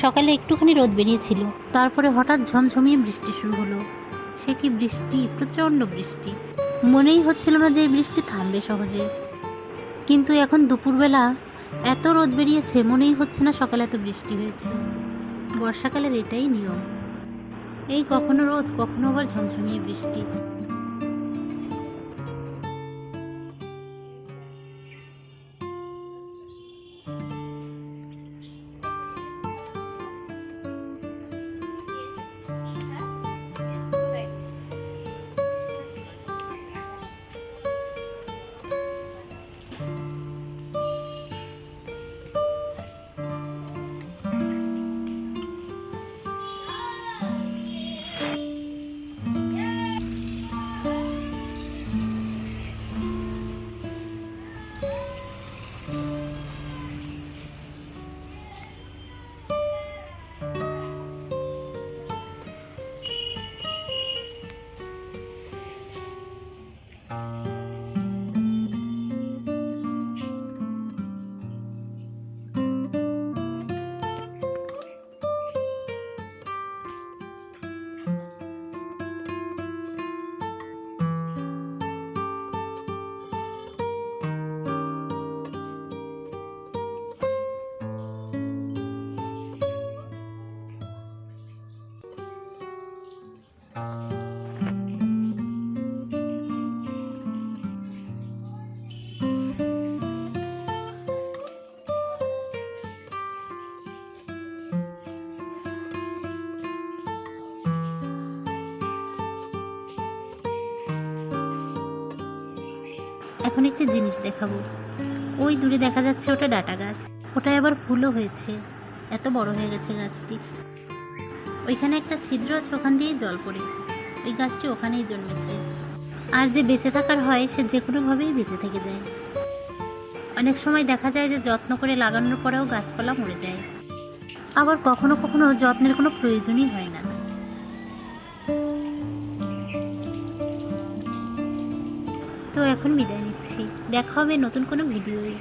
সকালে একটুখানি রোদ বেরিয়েছিল। তারপরে হঠাৎ ঝমঝমিয়ে বৃষ্টি শুরু হলো। সে কি বৃষ্টি? প্রচণ্ড বৃষ্টি। মনেই হচ্ছিল না যে বৃষ্টি থামবে সহজে। কিন্তু এখন দুপুরবেলা এত রোদ বেরিয়েছে, মনেই হচ্ছে না সকালে এত বৃষ্টি হয়েছে। বর্ষাকালের এটাই নিয়ম। এই কখনো রোদ, কখনো আবার ঝমঝমিয়ে বৃষ্টি। Bye. এখন একটি জিনিস দেখাবো। ওই দূরে দেখা যাচ্ছে ওটা ডাটা গাছ। ওটায় আবার ফুলও হয়েছে। এত বড় হয়ে গেছে গাছটি। ওইখানে একটা ছিদ্র আছে, ওখান দিয়েই জল পড়ে। ওই গাছটি ওখানেই জন্মেছে। আর যে বেঁচে থাকার হয়, সে যে কোনোভাবেই বেঁচে থেকে যায়। অনেক সময় দেখা যায় যে যত্ন করে লাগানোর পরেও গাছপালা মরে যায়। আবার কখনো কখনো যত্নের কোনো প্রয়োজনই হয় না। তো এখন বিদায় নিচ্ছি। দেখা হবে নতুন কোনো ভিডিওয়ে।